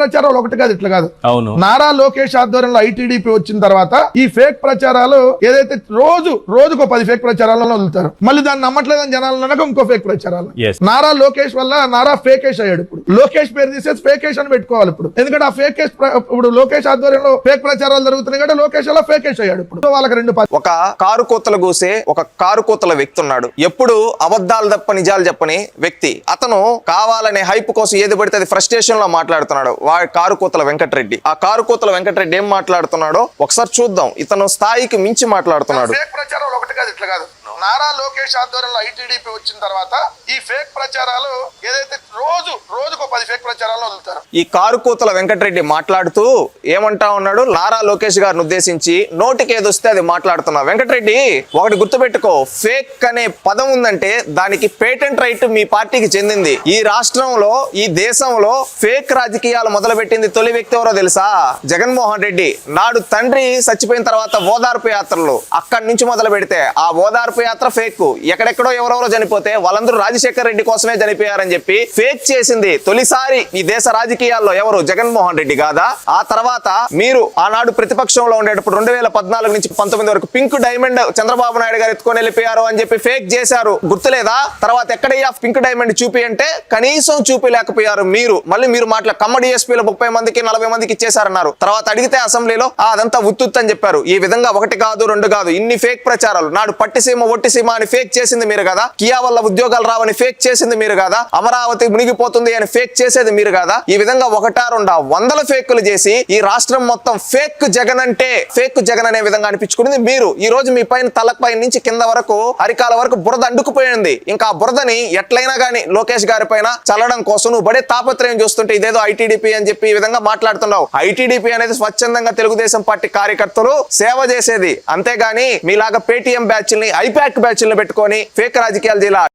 ప్రచారాలు ఒకటి కాదు ఇట్లా కాదు. అవును. నారా లోకేష్ ఆధ్వర్యంలో ఐటీడీపీ వచ్చిన తర్వాత ఈ ఫేక్ ప్రచారాలు ఏదైతే రోజు రోజుకో పది ఫేక్ ప్రచారాలను వదులుతారు. మళ్ళీ దాన్ని నమ్మట్లేదని జనాలు అనక ఇంకో ఫేక్ ప్రచారాలు. నారా లోకేష్ వల్ల నారా ఫేకేష్ అయ్యాడు ఇప్పుడు. లోకేష్ పేరు తీసేసి ఫేకేష్ అని పెట్టుకోవాలి ఇప్పుడు. ఎందుకంటే ఆ ఫేకేష్ ఇప్పుడు లోకేష్ ఆధ్వర్యంలో ఫేక్ ప్రచారాలు జరుగుతున్నాయి కాబట్టి లోకేష్ అలా ఫేకేష్ అయ్యాడు ఇప్పుడు. వాళ్ళకి రెండు ఒక కారు కూతలు కూసే ఒక కారు కూతల వ్యక్తి ఉన్నాడు. ఎప్పుడు అబద్ధాలు తప్ప నిజాలు చెప్పని వ్యక్తి. అతను కావాలనే హైప్ కోసం ఏది పడితే అది ఫ్రస్ట్రేషన్లో మాట్లాడుతున్నాడు. వాడి కారు కూతల వెంకటరెడ్డి. ఆ కారు కూతల వెంకటరెడ్డి ఏం మాట్లాడుతున్నాడో ఒకసారి చూద్దాం. ఇతను స్థాయికి మించి మాట్లాడుతున్నాడు. ఫేక్ ప్రచారాలు ఒకటి కాదు ఇట్లా కాదు. నారా లోకేష్ ఆధ్వర్యంలో ఐటీడీపీ వచ్చిన తర్వాత ఈ ఫేక్ ప్రచారాలు ఏదైతే రోజు పది ఫేక్ ప్రచారాలను వదులుతారు. ఈ కారు కూతల వెంకటరెడ్డి మాట్లాడుతూ ఏమంటా ఉన్నాడు? లారా లోకేష్ గారిని ఉద్దేశించి నోటికి ఏదొస్తే అది మాట్లాడుతున్నా. వెంకటరెడ్డి ఒకటి గుర్తుపెట్టుకో. ఫేక్ అనే పదం ఉందంటే దానికి పేటెంట్ రైట్ మీ పార్టీకి చెందింది. ఈ రాష్ట్రంలో ఈ దేశంలో ఫేక్ రాజకీయాలు మొదలుపెట్టింది తొలి వ్యక్తి ఎవరో తెలుసా? జగన్మోహన్ రెడ్డి. నాడు తండ్రి చచ్చిపోయిన తర్వాత ఓదార్పు యాత్రలు అక్కడి నుంచి మొదలు పెడితే ఆ ఓదార్పు యాత్ర ఫేక్. ఎక్కడెక్కడో ఎవరెవరో చనిపోతే వాళ్ళందరూ రాజశేఖర్ రెడ్డి కోసమే చనిపోయారని చెప్పి ఫేక్ చేసింది తొలిసారి ఈ దేశ రాజకీయాల్లో ఎవరు? జగన్మోహన్ రెడ్డి కాదా? ఆ తర్వాత మీరు ఆనాడు ప్రతిపక్షంలో ఉండేటప్పుడు రెండు వేల పద్నాలుగు నుంచి పంతొమ్మిది వరకు పింక్ డైమండ్ చంద్రబాబు నాయుడు గారు ఎత్తుకొని వెళ్ళిపోయారు అని చెప్పి ఫేక్ చేశారు. గుర్తులేదా? తర్వాత ఎక్కడయ్యా పింక్ డైమండ్ చూపి అంటే కనీసం చూపిలేకపోయారు మీరు. మళ్ళీ మీరు మాట్లా కమ్మ డిఎస్పీలో ముప్పై మందికి నలభై మందికి ఇచ్చేశారన్నారు. తర్వాత అడిగితే అసెంబ్లీలో అదంతా ఉత్తుత్ అని చెప్పారు. ఈ విధంగా ఒకటి కాదు రెండు కాదు ఇన్ని ఫేక్ ప్రచారాలు. నాడు పట్టిసీమ ఒట్టిసీమ అని ఫేక్ చేసింది మీరు కదా? కియా వల్ల ఉద్యోగాలు రావని ఫేక్ చేసింది మీరు కదా? అమరావతి మునిగిపోతుంది అని ఫేక్ చేసేది మీరు కదా? ఈ విధంగా ఒకటా రెండా వందల ఫేకులు చేసి ఈ రాష్ట్రం మొత్తం ఫేక్ జగన్ అంటే ఫేక్ జగన్ అనే విధంగా అనిపించుకునేది మీరు. ఈ రోజు మీ పైన తలపై నుంచి కింద వరకు అరికాల వరకు బురద అండుకుపోయింది ఇంకా ఆ బురదని ఎట్లయినా గానీ లోకేష్ గారి పైన చల్లడం కోసం నువ్వు బడే తాపత్రయం చూస్తుంటే ఇదేదో ఐటీడీపీ అని చెప్పి ఈ విధంగా మాట్లాడుతున్నావు. ఐటీడీపీ అనేది స్వచ్ఛందంగా తెలుగుదేశం పార్టీ కార్యకర్తలు సేవ చేసేది. అంతేగాని మీలాగా పేటీఎం బ్యాచ్ల్ని ఐపాక్ బ్యాచ్లను పెట్టుకొని ఫేక్ రాజకీయాలు చేయాలి.